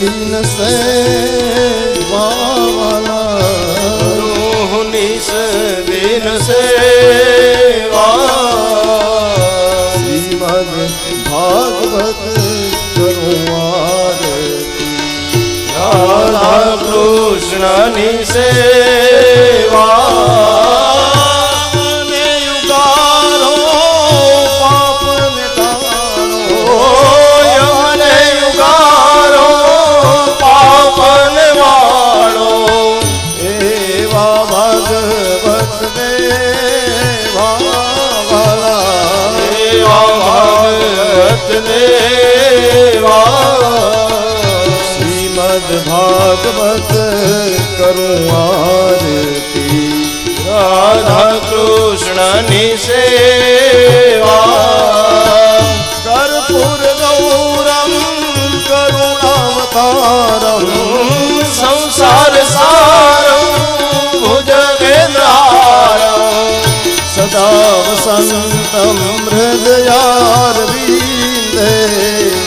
દિન સે વાલા રોહની સે દિન સે શ્રીમદ ભાગવત કૃષ્ણની સેવા ભાગવત કરું આરતી. રાધા કૃષ્ણની સેવા. કર્પૂર ગૌરમ કરુણાવતારમ સંસાર સારમ ભુજગેન્દ્રારમ. સદા વસંતમ હૃદયારવિંદે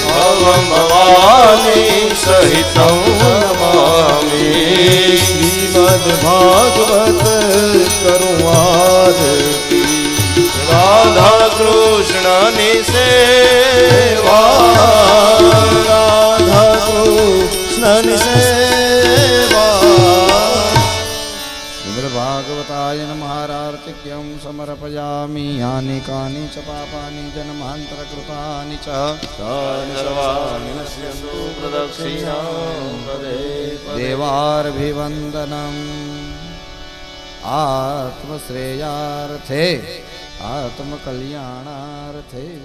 ભવમ ભવાની સહિતમ શ્રીમદ ભાગવત કરું આરતી. રાધા કૃષ્ણની સેવા. નમહારાર્તિક્યમ यानि कानि કાની ચ પાપાની च। નશ્યન્તુ પ્રદક્ષિણાં પદે પદે. દેવાર્ભિવંદનમ આત્મશ્રેયાર્થે આત્મકલ્યાણાર્થે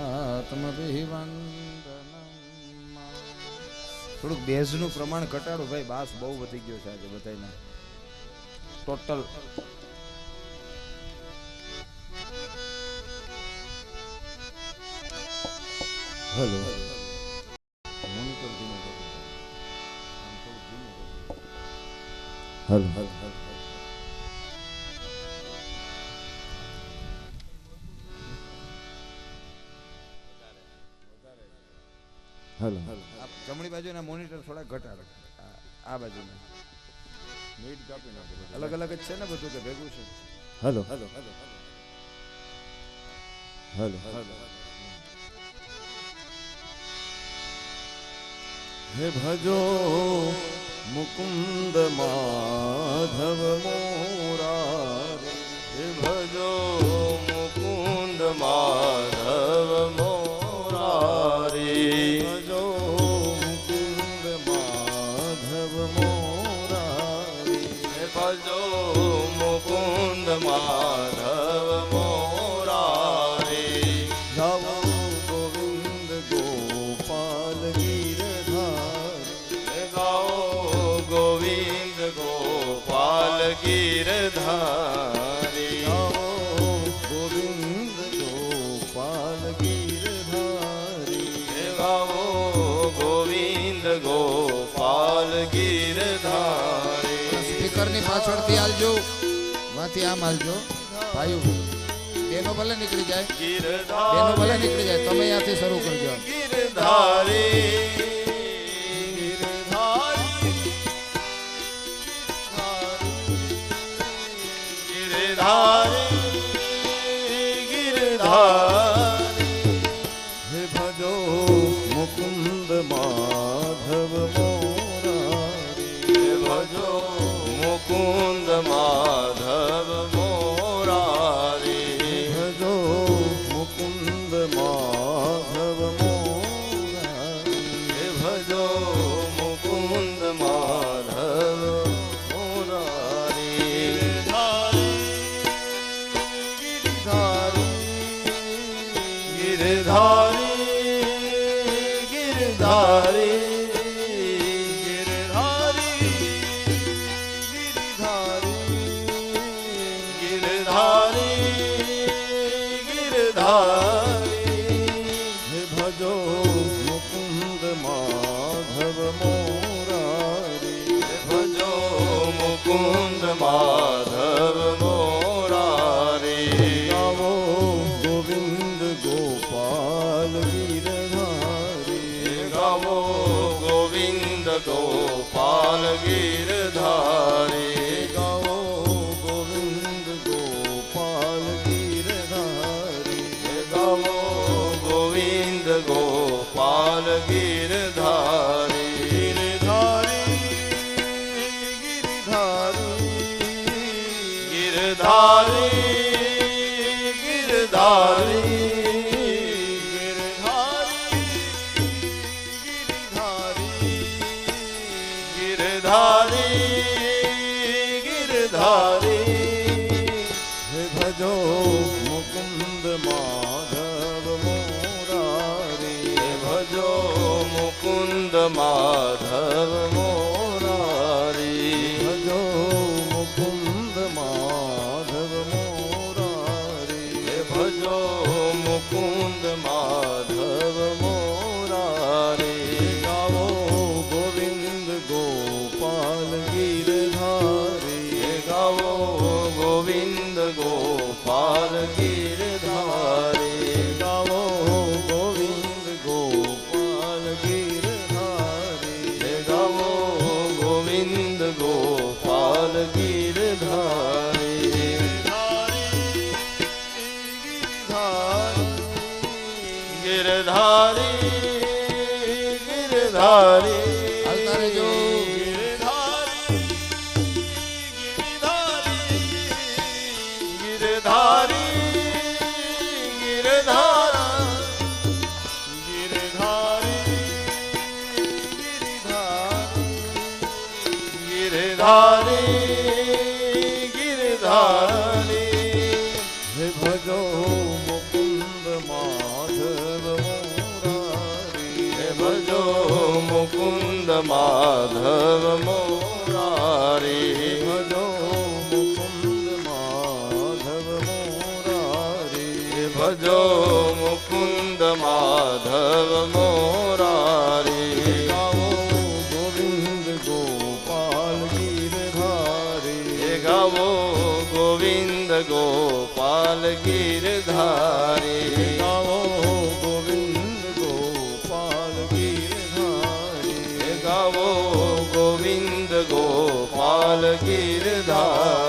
આત્મભિવંદનમ થોડુંક ભેજનું પ્રમાણ ઘટાડો ભાઈ બાસ બહુ વધી ગયો છે આજે બધાને ટોટલ હેલો. મોનિટર ધીમો. હેલો. હેલો. આપ જમણી બાજુના મોનિટર થોડા ઘટાડો આ- આ બાજુના. મીટ કાપી નાખો અલગ અલગ જ છે ને બધું કે ભેગું છે. Hello hello. Hello. Hello. Hello. હે ભજો મુકુંદ માધવ મોરા હે ભજો મુકુંદ માધવ સ્પીકરની પાછળથી આલજો વાથી આમ આલજો. ભાઈઓ બેનો ભલે નીકળી જાય બેનો ભલે નીકળી જાય તમે ત્યાંથી શરૂ કરજો. ગીરધારી ગીરધારી ગીરધારી માધવ મોરારી ભજો મુકુંદ માધવ મોરારી હે ભજો મુકુંદ માધવ મોરારી ગાવો ગોવિંદ ગોપાલ ગીરધારી ગાવો ગોવિંદ ગોપાલ ગીરધારી માધવ મોરારી ભજો મુકુંદ માધવ મોરારી ભજો મુકુંદ માધવ મોરારી ગાવો ગોવિંદ ગોપાલ ગીરધારી ગાવો ગોવિંદ ગોપાલ ગીરધારી ગાવો ગોવિંદ ગોપાલ ગીરધારી ગાવો ગોવિંદ ગોપાલ ગીરધારી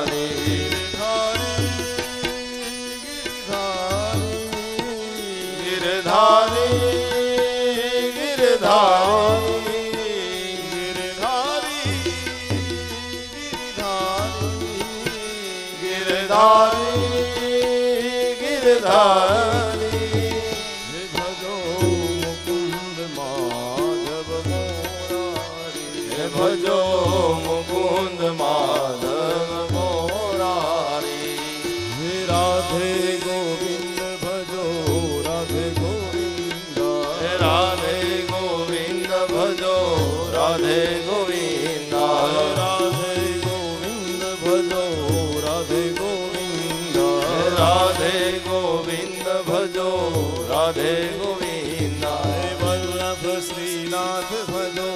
વલ્લભ શ્રીનાથ ભજો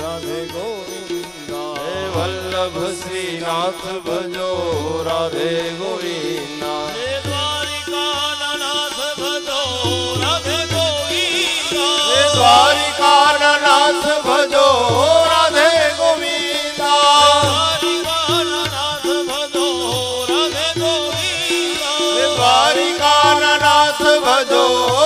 રાધે ગોવિંદા હે દ્વારિકાનાથ ભજો રાધે ગોવિંદા હે દ્વારિકાનાથ ભજો રાધે ગોવિંદા દ્વારિકાનાથ ભજો રાધે ગોવિંદા દ્વારિકાનાથ ભજો.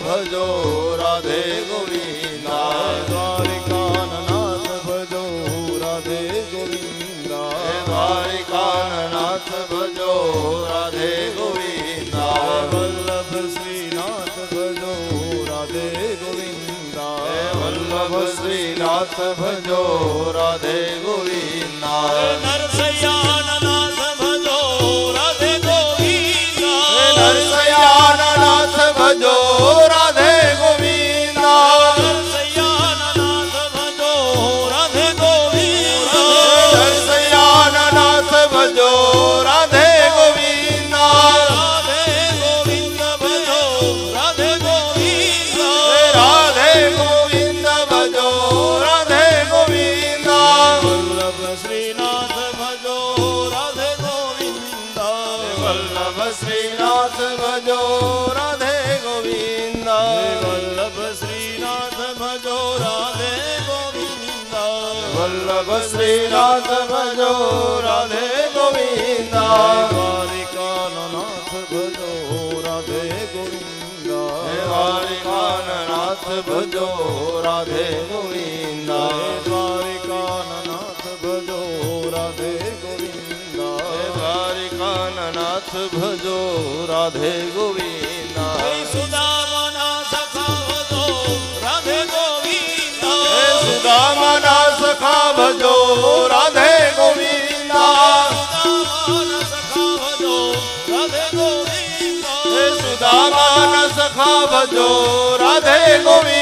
ભજો રાધે ગોવિંદા દ્વારિકાનાથ ભજો રાધે ગોવિંદા હે દ્વારિકાનાથ ભજો રાધે ગોવિંદા વલ્લભ શ્રીનાથ ભજો રાધે ગોવિંદા વલ્લભ શ્રીનાથ ભજો રાધે ગોવિંદા નરસૈયાનાથ શ્રીનાથ ભજો રાધે ગોવિંદ. વલ્લભ શ્રીનાથ ભજો રાધે ગોવિંદ. વલ્લભ શ્રીનાથ ભજો રાધે ગોવિંદ. દ્વારિકાનાથ ભજો રાધે ગોવિંદ. દ્વારિકાનાથ ભજો રાધે ગોવિંદ. દ્વારિકાનાથ ભજો રાધે ગોવિંદા સુદામના સખા ભજો રાધે ગોવિંદા સુદામના સખા ભજો રાધે ગોવિંદા સુદામના સખા ભજો રાધે ગોવિંદ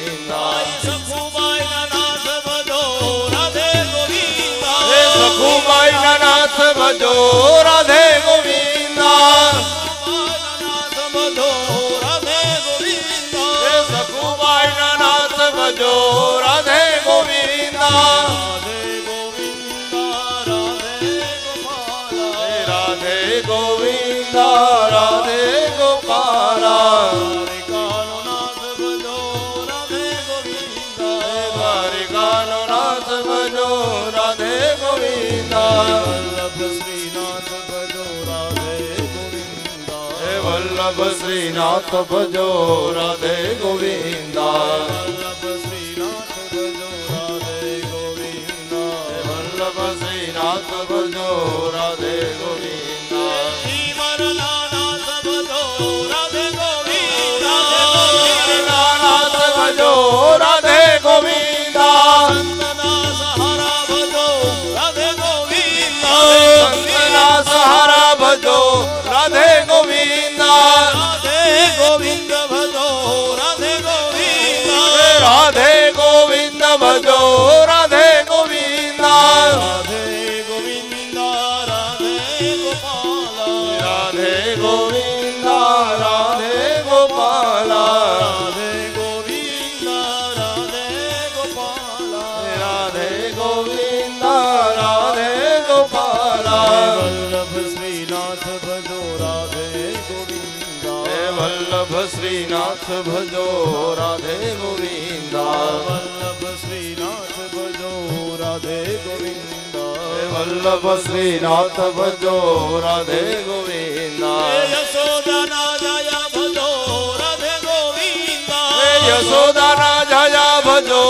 સખુબાઈનાથ ભજો રાધે ગોવિંદ. સખુબાઈનાથ ભજો રાધે ગોવિંદ. રાધે ગોવિંદ રાધે ગોપાલ. રાધે ગોવિંદ. વલ્લભ શ્રીનાથ ભજો રાધે ગોવિંદા. વલ્લભ શ્રીનાથ ભજો રાધે ગોવિંદ. વલ્લભ શ્રીનાથ ભજો રાધે ગોવિંદ. રાધે ગોવિંદ. ગોવિંદ વલ્લભ શ્રીનાથ ભજો રાધે ગોવિંદા. વલ્લભ શ્રીનાથ ભજો રાધે ગોવિંદા. વલ્લભ શ્રીનાથ ભજો રાધે ગોવિંદા. યશોદા રાજા ભજો રાધે ગોવિંદા. યશોદા રાજા ભજો